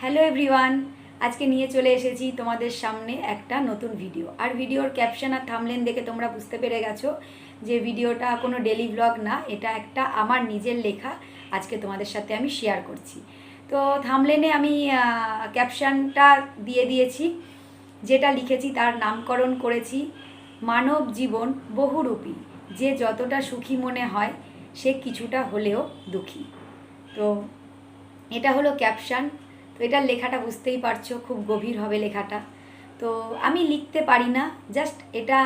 Hello everyone, আজকে নিয়ে চলে এসেছি তোমাদের সামনে একটা নতুন ভিডিও। আর ভিডিওর ক্যাপশন আর থামলেন দেখে তোমরা বুঝতে পেরে গেছো যে ভিডিওটা কোনো ডেলি ব্লগ না, এটা একটা আমার নিজের লেখা আজকে তোমাদের সাথে আমি শেয়ার করছি। তো থামলেনে আমি ক্যাপশনটা দিয়ে দিয়েছি, যেটা লিখেছি তার নামকরণ করেছি, মানব জীবন বহুরূপী, যে যতটা সুখী মনে হয়, সে কিছুটা হলেও দুঃখী। তো এটা হলো ক্যাপশন তো এটার লেখাটা বুঝতেই পারছ, খুব গভীর হবে লেখাটা। তো আমি লিখতে পারি না, জাস্ট এটা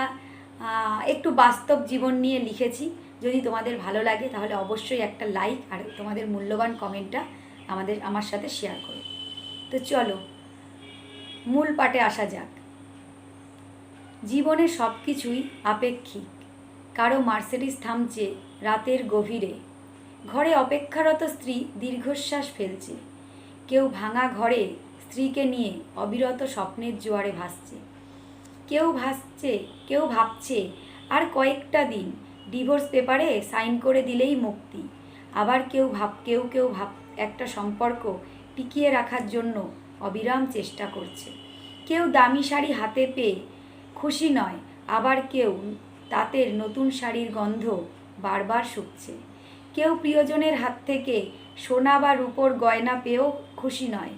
একটু বাস্তব জীবন নিয়ে লিখেছি। যদি তোমাদের ভালো লাগে তাহলে অবশ্যই একটা লাইক আর তোমাদের মূল্যবান কমেন্টটা আমাদের, আমার সাথে শেয়ার করো। তো চলো, মূল পাটে আসা যাক। জীবনে সব কিছুই আপেক্ষিক। কারও মার্সিডিস থামছে রাতের গভীরে। ঘরে অপেক্ষারত স্ত্রী দীর্ঘশ্বাস ফেলছে। কেউ ভাঙা ঘরে স্ত্রীকে নিয়ে অবিরত স্বপ্নের জোয়ারে ভাসছে। কেউ ভাসছে, কেউ ভাবছে, আর কয়েকটা দিন ডিভোর্স পেপারে সাইন করে দিলেই মুক্তি। আবার কেউ ভাব, কেউ কেউ ভাব, একটা সম্পর্ক টিকিয়ে রাখার জন্য অবিরাম চেষ্টা করছে। কেউ দামি শাড়ি হাতে পেয়ে খুশি নয়, আবার কেউ তাঁতের নতুন শাড়ির গন্ধ বারবার শুকছে। কেউ প্রিয়জনের হাত থেকে সোনা বা রূপোর গয়না পেয়েও খুশি নয়।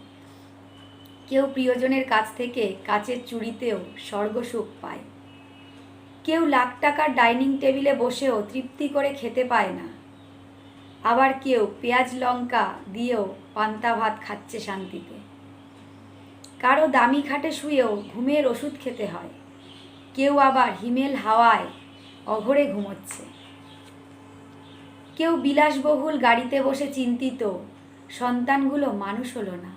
কেউ প্রিয়জনের কাছ থেকে কাচের চুড়িতেও স্বর্গসুখ পায়। কেউ লাখ টাকার ডাইনিং টেবিলে বসেও তৃপ্তি করে খেতে পায় না। আবার কেউ পেঁয়াজ লঙ্কা দিয়েও পান্তা ভাত খাচ্ছে শান্তিতে। কারও দামি খাটে শুয়েও ঘুমের ওষুধ খেতে হয়। কেউ আবার হিমেল হাওয়ায় অঘরে ঘুমোচ্ছে। কেউ বিলাসবহুল গাড়িতে বসে চিন্তিত। সন্তানগুলো মানুষ হলো না।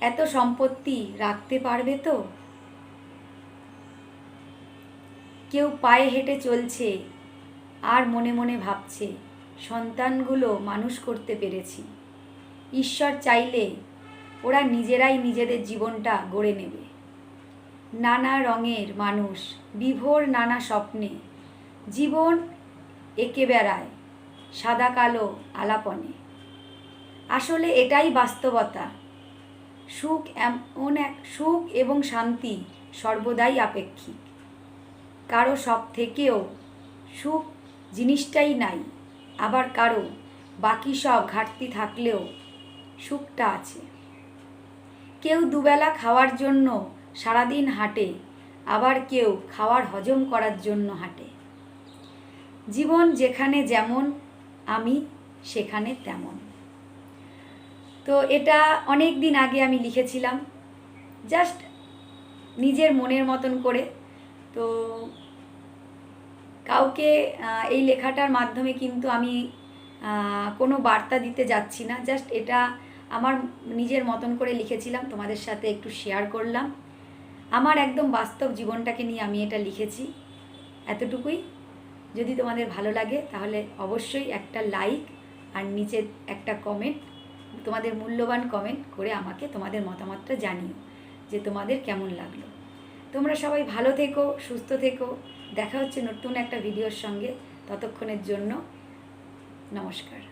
এত সম্পত্তি রাখতে পারবে তো? কেউ পায়ে হেঁটে চলছে, আর মনে মনে ভাবছে, সন্তানগুলো মানুষ করতে পেরেছি। ঈশ্বর চাইলে ওরা নিজেরাই নিজেদের জীবনটা গড়ে নেবে। নানা রঙের মানুষ, বিভোর নানা স্বপ্নে। জীবন একে বেড়ায়, সাদা কালো আলাপনে। আসলে এটাই বাস্তবতা। সুখ এমন এক, সুখ এবং শান্তি সর্বদাই আপেক্ষিক। কারও সব থেকেও সুখ জিনিসটাই নাই, আবার কারও বাকি সব ঘাটতি থাকলেও সুখটা আছে। কেউ দুবেলা খাওয়ার জন্য সারাদিন হাঁটে, আবার কেউ খাওয়ার হজম করার জন্য হাঁটে। জীবন যেখানে যেমন, আমি সেখানে তেমন। তো এটা অনেক দিন আগে আমি লিখেছিলাম, জাস্ট নিজের মনের মতন করে। তো কাউকে এই লেখাটার মাধ্যমে কিন্তু আমি কোনো বার্তা দিতে যাচ্ছি না। জাস্ট এটা আমার নিজের মতন করে লিখেছিলাম, তোমাদের সাথে একটু শেয়ার করলাম। আমার একদম বাস্তব জীবনটাকে নিয়ে আমি এটা লিখেছি। এতটুকুই। যদি তোমাদের ভালো লাগে, তাহলে অবশ্যই একটা লাইক আর নিচে একটা কমেন্ট তোমাদের মূল্যবান কমেন্ট করে আমাকে তোমাদের মতামতটা জানিও যে তোমাদের কেমন লাগল। তোমরা সবাই ভালো থেকো, সুস্থ থেকো, দেখা হচ্ছে নতুন একটা ভিডিওর সঙ্গে। ততক্ষণের জন্য নমস্কার।